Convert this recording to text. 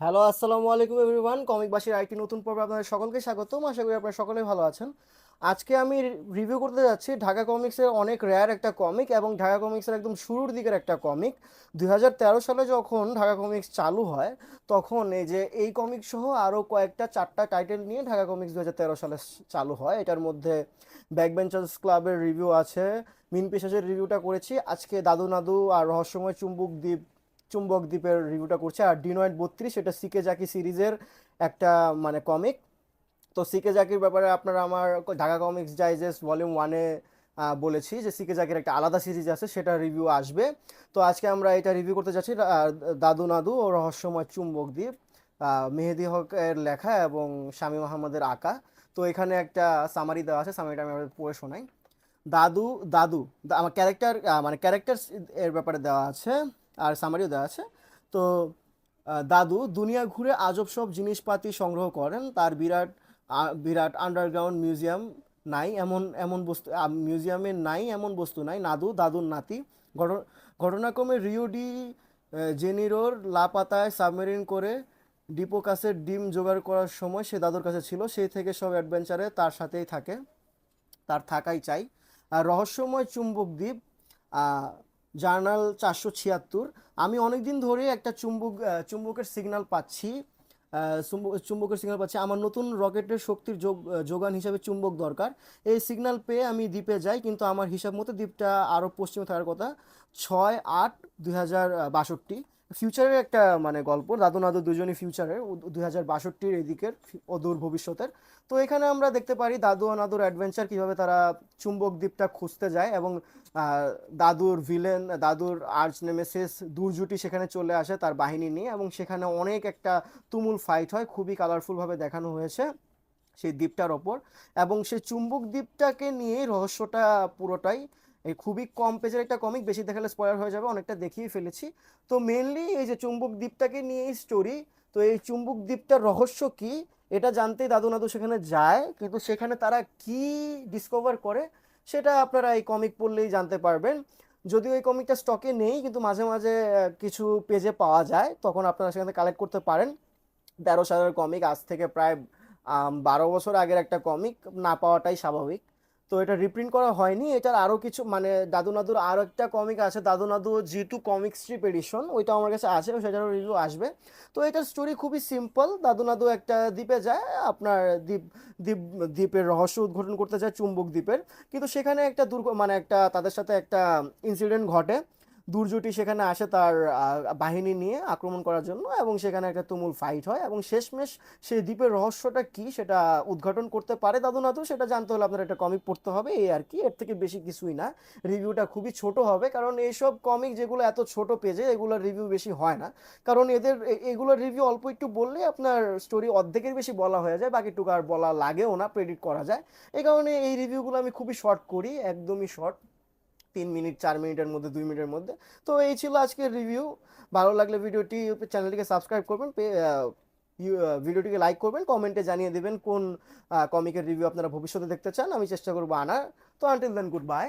Hello আসসালামু আলাইকুম everyone comic বাসীর আরেকটি নতুন পর্বে আপনাদের সকলকে স্বাগতম। আশা করি আপনারা সকলেই ভালো আছেন। আজকে আমি রিভিউ করতে যাচ্ছি ঢাকা কমিক্সের অনেক রেয়ার একটা কমিক এবং ঢাকা কমিক্সের একদম শুরুর দিকের একটা কমিক দু হাজার তেরো সালে যখন ঢাকা কমিক্স চালু হয়, তখন এই যে এই কমিক সহ আরও কয়েকটা, চারটা টাইটেল নিয়ে ঢাকা কমিক্স দু হাজার তেরো সালে চালু হয়। এটার মধ্যে ব্যাক বেঞ্চার্স ক্লাবের রিভিউ আছে মিন পিসাসের রিভিউটা করেছি। আজকে দাদু নাদু আর রহস্যময় চুম্বক দ্বীপ চুম্বক দ্বীপের রিভিউটা করছে। আর ডিনয়েড বত্রিশ, এটা সিকে জাকি সিরিজের একটা মানে কমিক তো সিকে জাকির ব্যাপারে আপনারা আমার ঢাকা কমিক্স ডাইজেস্ট ভলিউম ওয়ানে বলেছি যে সিকে জাকির একটা আলাদা সিরিজ আছে, সেটা রিভিউ আসবে। তো আজকে আমরা এটা রিভিউ করতে যাচ্ছি দাদু নাদু ও রহস্যময় চুম্বক দ্বীপ মেহেদি হকের লেখা এবং শামীম আহমদের আঁকা। তো এখানে একটা সামারি দেওয়া আছে সামারিটা আমি পড়ে শোনাই। দাদু দাদু, আমার ক্যারেক্টার মানে ক্যারেক্টার এর ব্যাপারে দেওয়া আছে। আর সামারিও দেওয়া আছে। তো দাদু দুনিয়া ঘুরে আজব সব জিনিসপাতি সংগ্রহ করেন। তার বিরাট বিরাট আন্ডারগ্রাউন্ড মিউজিয়াম নাই এমন এমন বস্তু মিউজিয়ামে নাই এমন বস্তু নাই। নাদু দাদুর নাতি। ঘট- ঘটনাক্রমে রিও ডি আহ, জেনিরোর লাপাতায় সাবমেরিন করে ডিপো ডিপোকাসের ডিম জোগাড় করার সময় সে দাদুর কাছে ছিল। সেই থেকে সব অ্যাডভেঞ্চারে তার সাথেই থাকে তার থাকাই চাই। আর রহস্যময় চুম্বক দ্বীপ জার্নাল চারশো ছিয়াত্তর। আমি অনেক দিন ধরে একটা চুম্বক চুম্বকের সিগনাল পাচ্ছি। চুম্বকের সিগনাল পাচ্ছি। আমার নতুন রকেটের শক্তির যোগ যোগান হিসাবে চুম্বক দরকার। এই সিগনাল পেয়ে আমি দ্বীপে যাই, কিন্তু আমার হিসাব মতো দ্বীপটা আরও পশ্চিমে থাকার কথা ছয় আট দুই হাজার বাষট্টি। ফিউচারের একটা মানে গল্প। দাদু নাদু দুজনই ফিউচারের দুই হাজার বাষট্টির এদিকের অদূর ভবিষ্যতের। তো এখানে আমরা দেখতে পারি দাদু ও নাদুর অ্যাডভেঞ্চার কীভাবে তারা চুম্বক দ্বীপটা খুঁজতে যায় এবং দাদুর ভিলেন দাদুর আর্চ নেমেসিস দুর্জুটি সেখানে চলে আসে তার বাহিনী নিয়ে এবং সেখানে অনেক একটা তুমুল ফাইট হয়। খুবই কালারফুলভাবে দেখানো হয়েছে সেই দ্বীপটার ওপর। এবং সেই চুম্বক দ্বীপটাকে নিয়ে রহস্যটা পুরোটাই এই খুবই কম পেজের একটা কমিক বেশি দেখালে স্পয়ার হয়ে যাবে, অনেকটা দেখিয়ে ফেলেছি। তো মেনলি এই যে চুম্বক দ্বীপটাকে নিয়েই স্টোরি তো এই চুম্বক দ্বীপটার রহস্য কি? এটা জানতেই দাদু নাদু সেখানে যায়, কিন্তু সেখানে তারা কি ডিসকভার করে, সেটা আপনারা এই কমিক পড়লেই জানতে পারবেন। যদিও এই কমিকটা স্টকে নেই, কিন্তু মাঝে মাঝে কিছু পেজে পাওয়া যায়, তখন আপনারা সেখানে কালেক্ট করতে পারেন। তেরো সালের কমিক আজ থেকে প্রায় বারো বছর আগের একটা কমিক না পাওয়াটাই স্বাভাবিক। তো এটা রিপ্রিন্ট করা হয়নি। এটার আরও কিছু মানে দাদু নাদুর আরও একটা কমিক আছে, দাদু নাদু জি টু কমিক স্ট্রিপ এডিশন ওইটা আমার কাছে আছে সেটারও রিভিউ আসবে। তো এটার স্টোরি খুবই সিম্পল দাদু নাদু একটা দ্বীপে যায়, আপনার দ্বীপ দ্বীপ, দ্বীপের রহস্য উদ্ঘাটন করতে যায়, চুম্বক দ্বীপের। কিন্তু সেখানে একটা দুর্ঘ মানে একটা, তাদের সাথে একটা ইনসিডেন্ট ঘটে। দুর্জুটি সেখানে আসে তার বাহিনী নিয়ে আক্রমণ করার জন্য এবং সেখানে একটা তুমুল ফাইট হয় এবং শেষমেশ সেই দ্বীপের রহস্যটা কি সেটা উদ্ঘাটন করতে পারে দাদু নাদু সেটা জানতে হলে আপনার একটা কমিক পড়তে হবে, এই আর কি। এর থেকে বেশি কিছুই না। রিভিউটা খুবই ছোট হবে কারণ এইসব কমিক যেগুলো এত ছোট পেজে এগুলোর রিভিউ বেশি হয় না। কারণ এদের এগুলোর রিভিউ অল্প একটু বললে আপনার স্টোরি অর্ধেকের বেশি বলা হয়ে যায়, বাকিটুকু আর বলা লাগেও না প্রেডিক্ট করা যায়। এই কারণে এই রিভিউগুলো আমি খুবই শর্ট করি, একদমই শর্ট তিন মিনিট, চার মিনিটের মধ্যে, দুই মিনিটের মধ্যে। তো এই ছিল আজকের রিভিউ ভালো লাগলে ভিডিওটি চ্যানেলটিকে সাবস্ক্রাইব করবেন ভিডিওটিকে লাইক করবেন কমেন্টে জানিয়ে দেবেন কোন কমিকের রিভিউ আপনারা ভবিষ্যতে দেখতে চান। আমি চেষ্টা করব আনার। তো আনটিল দেন গুড বাই